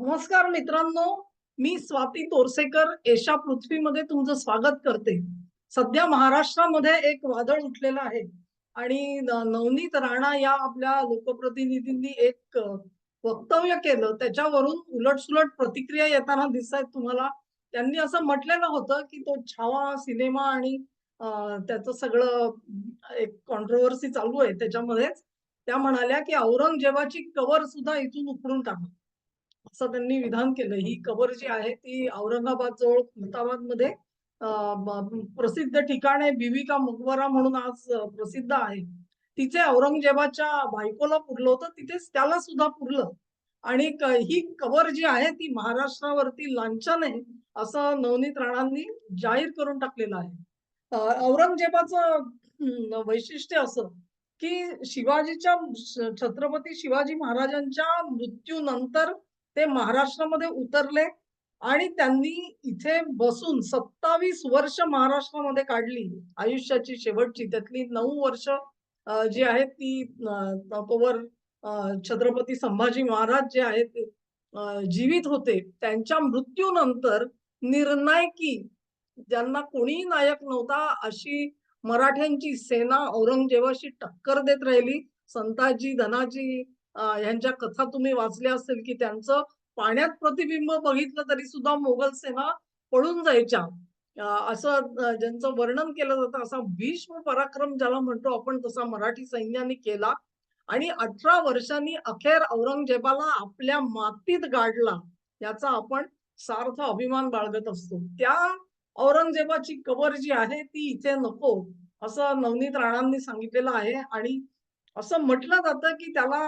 नमस्कार मित्रांनो मी स्वाती तोरसेकर एशा पृथ्वीमध्ये तुमचं स्वागत करते. सध्या महाराष्ट्रामध्ये एक वादळ उठलेलं आहे आणि नवनीत राणा या आपल्या लोकप्रतिनिधींनी एक वक्तव्य केलं. त्याच्यावरून उलटसुलट प्रतिक्रिया येताना दिसत आहेत तुम्हाला. त्यांनी असं म्हटलेलं होतं की तो छावा सिनेमा आणि त्याचं सगळं एक कॉन्ट्रोवर्सी चालू आहे त्याच्यामध्येच. त्या म्हणाल्या की औरंगजेबाची कवर सुद्धा इथून उकडून टाका. असं त्यांनी विधान केलं. ही कबर जी आहे ती औरंगाबाद जवळ खुलताबादमध्ये प्रसिद्ध ठिकाण आहे. बिबिका मकबरा म्हणून आज प्रसिद्ध आहे. तिचे औरंगजेबाच्या बायकोला पुरलं होतं. तिथेच त्याला सुद्धा पुरलं. आणि ही कबर जी आहे ती महाराष्ट्रावरती लांछन आहे असं नवनीत राणांनी जाहीर करून टाकलेलं आहे. औरंगजेबाचं वैशिष्ट्य असं की शिवाजीच्या छत्रपती शिवाजी महाराजांच्या मृत्यूनंतर ते महाराष्ट्रामध्ये उतरले आणि त्यांनी इथे बसून सत्तावीस वर्ष महाराष्ट्रामध्ये काढली. आयुष्याची शेवटची त्यातली नऊ वर्ष जी आहेत ती तोवर छत्रपती संभाजी महाराज जे आहेत ते जीवित होते. त्यांच्या मृत्यूनंतर निर्णायकी ज्यांना कोणीही नायक नव्हता अशी मराठ्यांची सेना औरंगजेबाशी टक्कर देत राहिली. संताजी धनाजी ह्यांच्या कथा तुम्ही वाचल्या असेल की त्यांचं पाण्यात प्रतिबिंब बघितलं तरी सुद्धा मोगल सेना पळून जायच्या. असं ज्यांचं वर्णन केलं जातं असा भीष्म पराक्रम ज्याला म्हणतो आपण तसा मराठी सैन्याने केला. आणि अठरा वर्षांनी अखेर औरंगजेबाला आपल्या मातीत गाडला याचा आपण सार्थ अभिमान बाळगत असतो. त्या औरंगजेबाची कबर जी आहे ती इथे नको असं नवनीत राणांनी सांगितलेलं आहे. आणि असं म्हटलं जातं की त्याला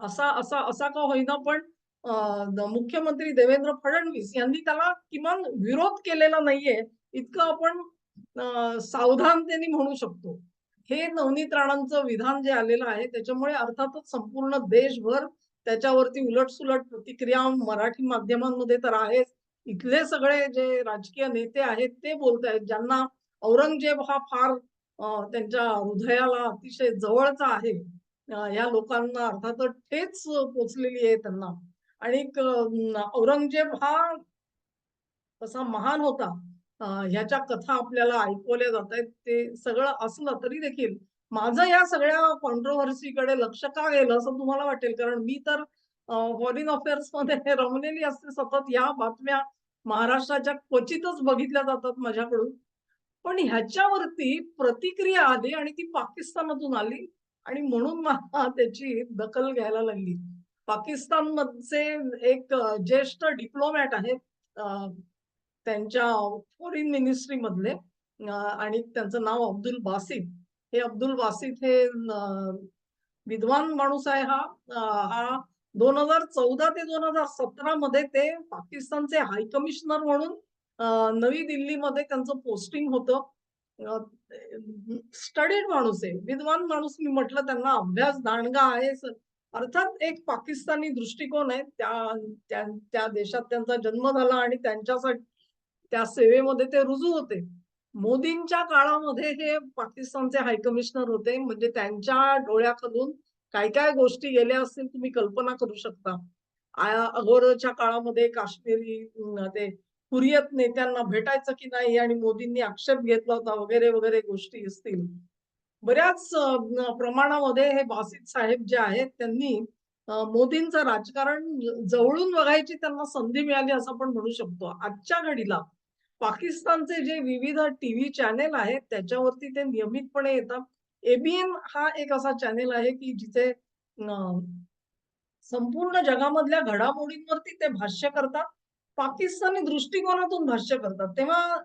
असा असा असा का होईना पण मुख्यमंत्री देवेंद्र फडणवीस यांनी त्याला किमान विरोध केलेला नाहीये इतकं आपण सावधानतेने म्हणू शकतो. हे नवनीत राणांचं विधान जे आलेलं आहे त्याच्यामुळे अर्थातच संपूर्ण देशभर त्याच्यावरती उलटसुलट प्रतिक्रिया मराठी माध्यमांमध्ये तर आहेच. इथले सगळे जे राजकीय नेते आहेत ते बोलत आहेत ज्यांना औरंगजेब हा फार त्यांच्या हृदयाला अतिशय जवळचा आहे. ह्या या लोकांना अर्थातच ठेच पोचलेली आहे त्यांना. आणि औरंगजेब हा कसा महान होता. ह्याच्या कथा आपल्याला ऐकवल्या जात आहेत. ते सगळं असलं तरी देखील माझं या सगळ्या कॉन्ट्रोव्हर्सीकडे लक्ष का गेलं असं तुम्हाला वाटेल? कारण मी तर फॉरेन अफेअर्समध्ये रमलेली असते सतत. या बातम्या महाराष्ट्राच्या क्वचितच बघितल्या जातात माझ्याकडून. पण ह्याच्यावरती प्रतिक्रिया आली आणि ती पाकिस्तानातून आली. आणि म्हणून मला त्याची दखल घ्यायला लागली. पाकिस्तानमधचे एक ज्येष्ठ डिप्लोमॅट आहेत त्यांच्या फॉरेन मिनिस्ट्री मधले आणि त्यांचं नाव अब्दुल बासित हे अब्दुल बासित हे विद्वान माणूस आहे हा. हा दोन हजार चौदा ते दोन हजार सतरा मध्ये ते पाकिस्तानचे हाय कमिशनर म्हणून नवी दिल्लीमध्ये त्यांचं पोस्टिंग होतं. स्टडीड माणूस आहे. विद्वान माणूस मी म्हटलं त्यांना अभ्यास दांडगा आहे अर्थात एक पाकिस्तानी दृष्टिकोन आहे. त्या त्या त्या देशात त्यांचा जन्म झाला आणि त्यांच्यासाठी त्या सेवेमध्ये ते रुजू होते. मोदींच्या काळामध्ये हे पाकिस्तानचे हायकमिशनर होते. म्हणजे त्यांच्या डोळ्याखालून काय काय गोष्टी गेल्या असतील तुम्ही कल्पना करू शकता. आ- अगोदरच्या काळामध्ये काश्मीरी ते हुरियत नेत्यांना भेटायचं की नाही आणि मोदींनी आक्षेप घेतला होता वगैरे वगैरे गोष्टी असतील. बऱ्याच प्रमाणामध्ये हे बासित साहेब जे आहेत त्यांनी मोदींचं राजकारण जवळून बघायची त्यांना संधी मिळाली असं आपण म्हणू शकतो. आजच्या घडीला पाकिस्तानचे जे विविध टीव्ही चॅनेल आहेत त्याच्यावरती ते नियमितपणे येतात. एबीएन हा एक असा चॅनेल आहे की जिथे संपूर्ण जगामधल्या घडामोडींवरती ते भाष्य करतात. पाकिस्तानी दृष्टिकोनातून भाष्य करतात. तेव्हा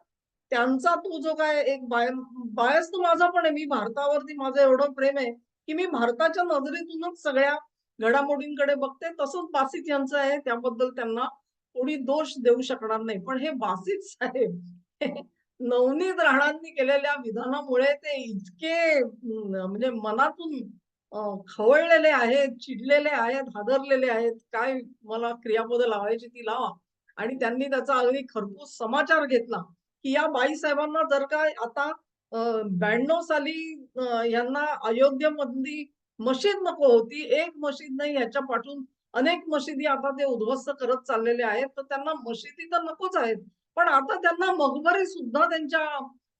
त्यांचा तो जो काय एक बाय बायस तो माझा पण आहे. मी भारतावरती माझं एवढं प्रेम आहे की मी भारताच्या नजरेतूनच सगळ्या घडामोडींकडे बघते. तसंच बासित यांचं आहे. त्याबद्दल त्यांना कोणी दोष देऊ शकणार नाही. पण हे बासित साहेब नवनीत राणांनी केलेल्या विधानामुळे ते इतके म्हणजे मनातून खवळलेले आहेत, चिडलेले आहेत, हादरलेले आहेत. काय मला क्रियापदं लावायची ती लावा. आणि त्यांनी त्याचा अगदी खरपूस समाचार घेतला, की या बाईसाहेबांना जर का आता ब्याण्णव साली यांना यांना अयोध्येमधली मशीद नको होती. एक मशीद नाही याच्या पाठून अनेक मशिदी आता ते उद्ध्वस्त करत चाललेले आहेत तर त्यांना मशिदी तर नकोच आहेत पण आता त्यांना मकबरे सुद्धा त्यांच्या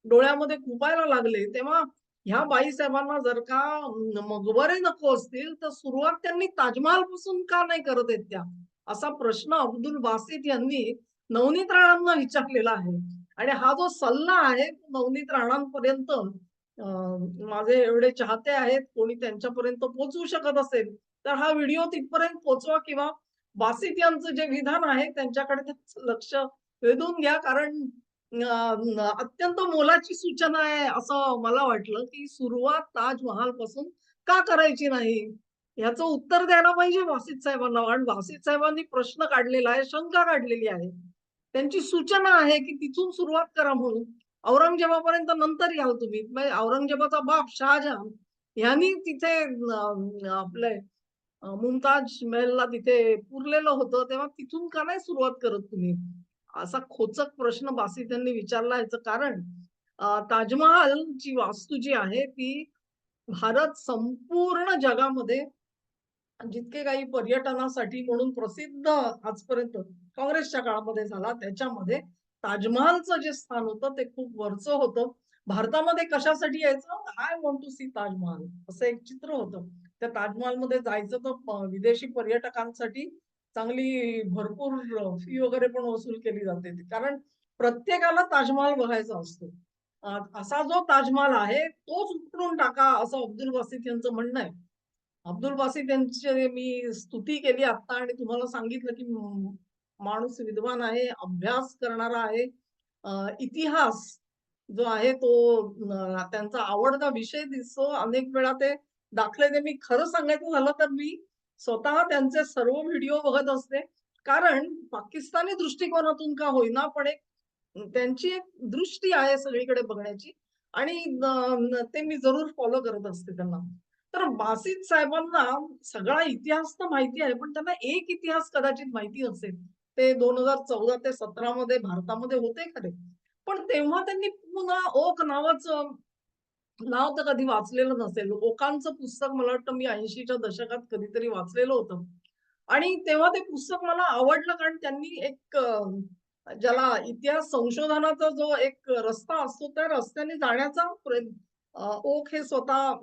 डोळ्यामध्ये खुपायला लागले तेव्हा ह्या बाईसाहेबांना जर का मगबरे नको असतील तर सुरुवात त्यांनी ताजमहाल पासून का नाही करत आहेत त्या असा प्रश्न अब्दुल बासित यांनी नवनीत राणांना विचारलेला आहे. आणि हा जो सल्ला आहे नवनीत राणांपर्यंत माझे एवढे चाहते आहेत कोणी त्यांच्यापर्यंत पोहोचवू शकत असेल तर हा व्हिडिओ तिथपर्यंत पोहोचवा किंवा बासित यांचं जे विधान आहे त्यांच्याकडे त्याचं लक्ष वेधून घ्या. कारण अत्यंत मोलाची सूचना आहे असं मला वाटलं की सुरुवात ताजमहाल पासून का करायची नाही? याचं उत्तर द्यायला पाहिजे वासित साहेबांना. कारण वासित साहेबांनी प्रश्न काढलेला आहे शंका काढलेली आहे. त्यांची सूचना आहे की तिथून सुरुवात करा म्हणून. औरंगजेबापर्यंत नंतर याल तुम्ही. औरंगजेबाचा बाप शहाजहान यांनी तिथे आपले मुमताज महलला तिथे पुरलेलं होतं. तेव्हा तिथून का नाही सुरुवात करत तुम्ही? असा खोचक प्रश्न बासित यांनी विचारला. याचं कारण ताजमहाल ताजमहालची वास्तू जी आहे ती भारत संपूर्ण जगामध्ये जितके काही पर्यटनासाठी म्हणून प्रसिद्ध आजपर्यंत काँग्रेसच्या काळामध्ये झाला त्याच्यामध्ये ताजमहालचं जे स्थान होतं ते खूप वरचं होतं. भारतामध्ये कशासाठी यायचं? I want to see Taj Mahal असं एक चित्र होतं. त्या ताजमहालमध्ये जायचं तर विदेशी पर्यटकांसाठी चांगली भरपूर फी वगैरे पण वसूल केली जाते. कारण प्रत्येकाला ताजमहाल बघायचा असतो. असा जो ताजमहाल आहे तोच उपटून टाका असं अब्दुल वासित यांचं म्हणणं आहे. अब्दुल बासी त्यांची मी स्तुती केली आता आणि तुम्हाला सांगितलं की माणूस विद्वान आहे अभ्यास करणारा आहे. इतिहास जो आहे तो त्यांचा आवडता विषय दिसतो. अनेक वेळा ते दाखले ते मी खरं सांगायचं झालं तर मी स्वतः त्यांचे सर्व व्हिडिओ बघत असते. कारण पाकिस्तानी दृष्टिकोनातून का होईना पण एक त्यांची एक दृष्टी आहे सगळीकडे बघण्याची. आणि ते मी जरूर फॉलो करत असते त्यांना. तर बासित साहेबांना सगळा इतिहास तर माहिती आहे पण त्यांना एक इतिहास कदाचित माहिती असेल. ते दोन हजार चौदा ते सतरा मध्ये भारतामध्ये होते खरे. पण तेव्हा त्यांनी पुन्हा ओक नावाचं नाव तर कधी वाचलेलं नसेल. ओकांचं पुस्तक मला वाटतं मी ऐंशीच्या दशकात कधीतरी वाचलेलं होतं. आणि तेव्हा ते पुस्तक मला आवडलं कारण त्यांनी एक ज्याला इतिहास संशोधनाचा जो एक रस्ता असतो त्या रस्त्याने जाण्याचा प्रयत्न ओक हे स्वतः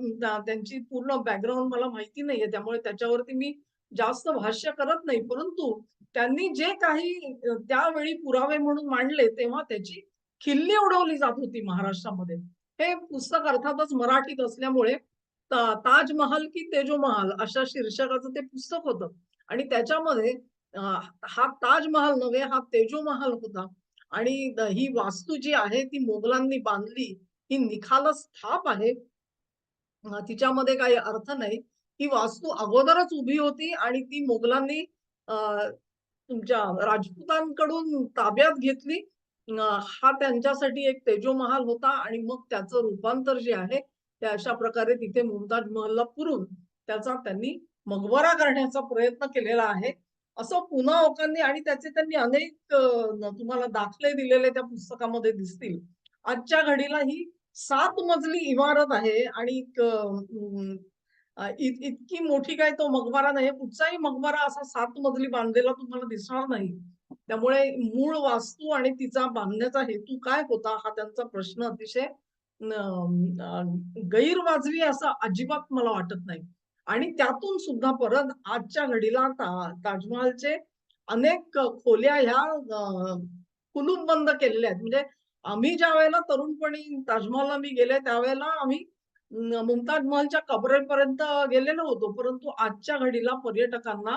त्यांची पूर्ण बॅकग्राऊंड मला माहिती नाहीये. त्यामुळे त्याच्यावरती मी जास्त भाष्य करत नाही. परंतु त्यांनी जे काही त्यावेळी पुरावे म्हणून मांडले तेव्हा त्याची खिल्ली उडवली जात होती महाराष्ट्रामध्ये. हे पुस्तक अर्थातच मराठीत असल्यामुळे ता- ताजमहाल की तेजोमहाल अशा शीर्षकाचं ते पुस्तक होतं. आणि त्याच्यामध्ये हा ताजमहाल नव्हे हा तेजोमहाल होता. आणि ही वास्तू जी आहे ती मोगलांनी बांधली. ही निखालस थाप आहे. तिच्यामध्ये काही अर्थ नाही. ही वास्तू अगोदरच उभी होती आणि ती मोगलांनी तुमच्या राजपुतांकडून ताब्यात घेतली. हा त्यांच्यासाठी एक तेजोमहाल होता आणि मग त्याचं रूपांतर जे आहे ते अशा प्रकारे तिथे मुमताज महलला पुरून त्याचा त्यांनी मकबरा करण्याचा प्रयत्न केलेला आहे. असं पुन्हा ओकांनी आणि त्याचे त्यांनी अनेक तुम्हाला दाखले दिलेले त्या पुस्तकामध्ये दिसतील. आजच्या घडीला ही सात मजली इमारत आहे आणि इत- इतकी मोठी काय तो मकबरा नाही. कुठचाही मकबरा असा सात मजली बांधलेला तुम्हाला दिसणार नाही. त्यामुळे मूळ वास्तू आणि तिचा बांधण्याचा हेतू काय होता हा त्यांचा प्रश्न अतिशय गैरवाजवी असा अजिबात मला वाटत नाही. आणि त्यातून सुद्धा परत आजच्या घडीला ता- ताजमहालचे अनेक खोल्या ह्या कुलूप बंद केलेल्या आहेत. म्हणजे आम्ही ज्या वेळेला तरुणपणी ताजमहलला मी गेले त्यावेळेला आम्ही मुमताज महलच्या कबरेपर्यंत गेलेलो होतो परंतु आजच्या घडीला पर्यटकांना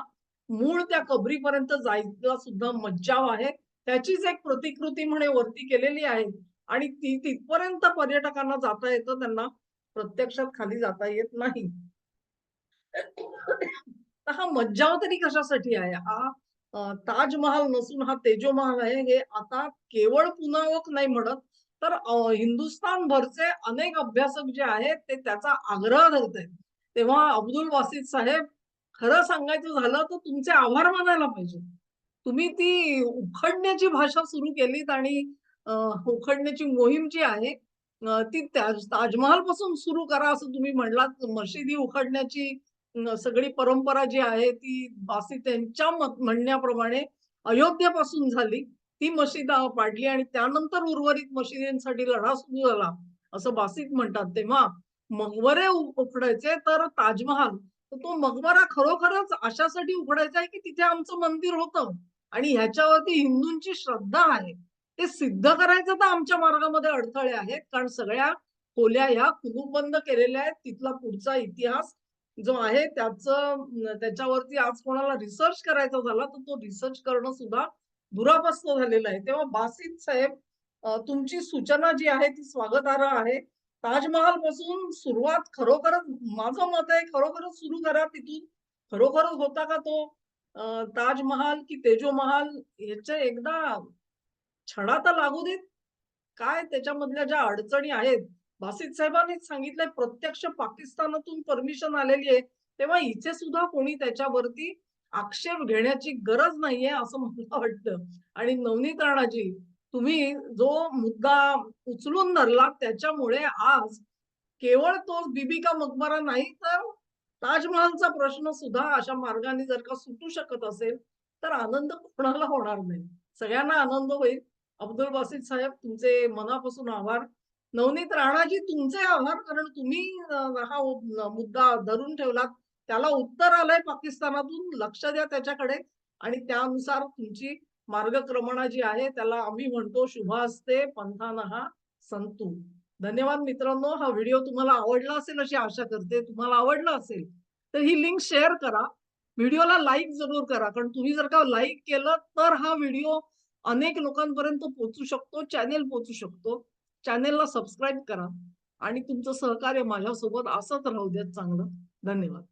मूळ त्या कबरीपर्यंत जायला सुद्धा मज्जाव आहे. त्याचीच एक प्रतिकृती म्हणे वरती केलेली आहे. आणि ती तिथपर्यंत पर्यटकांना जाता येतं त्यांना प्रत्यक्षात खाली जाता येत नाही. हा मज्जाव तरी कशासाठी आहे? हा ताजमहाल नसून हा तेजोमहाल आहे. हे आता केवळ पुनावक नाही म्हणत तर हिंदुस्थान भरचे अनेक अभ्यासक जे आहेत ते त्याचा आग्रह धरत आहेत. तेव्हा अब्दुल वासिद साहेब खरं सांगायचं झालं तर तुमचे आभार मानायला पाहिजे. तुम्ही ती उखडण्याची भाषा सुरू केलीत आणि उखडण्याची मोहीम जी आहे ती ताज ताजमहाल पासून सुरू करा असं तुम्ही म्हणलात. मशिदी उखडण्याची सगळी परंपरा जी आहे ती बासी त्यांच्या मत- म्हणण्याप्रमाणे अयोध्येपासून झाली. ती मशीद पाडली आणि त्यानंतर उर्वरित मशिदींसाठी लढा सुरू झाला असं बासित म्हणतात. तेव्हा मकबरे उघडायचे तर ताजमहाल. तर तो मकबरा खरोखरच अशासाठी उघडायचा आहे की तिथे आमचं मंदिर होतं. आणि ह्याच्यावरती हिंदूंची श्रद्धा आहे. ते सिद्ध करायचं तर आमच्या मार्गामध्ये अडथळे आहेत. कारण सगळ्या खोल्या ह्या कुलूपबंद केलेल्या आहेत. तिथला पुढचा इतिहास जो आहे त्याचं त्याच्यावरती आज कोणाला रिसर्च करायचा झाला तर तो रिसर्च करणं सुद्धा दुरापस्त झालेलं आहे. तेव्हा बासित साहेब तुमची सूचना जी आहे ती स्वागतार्ह आहे. ताजमहाल पासून सुरुवात खरोखरच माझं मत आहे खरोखरच सुरू करा तिथून. खरोखरच होता का तो? ताजमहाल की तेजो महाल ह्याच्या एकदा छडा तर लागू देत. काय त्याच्यामधल्या ज्या अडचणी आहेत भासित साहेबांनी सांगितलंय प्रत्यक्ष पाकिस्तानातून परमिशन आलेली आहे. तेव्हा इथे सुद्धा कोणी त्याच्यावरती आक्षेप घेण्याची गरज नाहीये असं मला वाटतं. आणि नवनीत राणाजी तुम्ही जो मुद्दा उचलून धरला त्याच्यामुळे आज केवळ तो बीबी का मकबरा नाही तर ताजमहालचा प्रश्न सुद्धा अशा मार्गाने जर का सुटू शकत असेल तर आनंद कोणाला होणार नाही? सगळ्यांना आनंद होईल. अब्दुल बासित साहेब तुमचे मनापासून आभार. नवनीत राणाजी तुमचे आभार कारण तुम्ही हा मुद्दा धरून ठेवलात. त्याला उत्तर आलंय पाकिस्तानातून लक्ष द्या त्याच्याकडे. आणि त्यानुसार तुमची मार्गक्रमणा जी आहे त्याला आम्ही म्हणतो शुभ असते पंथानहा संतू. धन्यवाद मित्रांनो. हा व्हिडिओ तुम्हाला आवडला असेल अशी आशा करते. तुम्हाला आवडला असेल तर ही लिंक शेअर करा. व्हिडिओला लाईक जरूर करा कारण तुम्ही जर का लाईक केलं तर हा व्हिडिओ अनेक लोकांपर्यंत पोहोचू शकतो चॅनेल पोहोचू शकतो. चॅनेलला सबस्क्राईब करा. आणि तुमचं सहकार्य माझ्यासोबत असंच राहू देत चांगलं. धन्यवाद.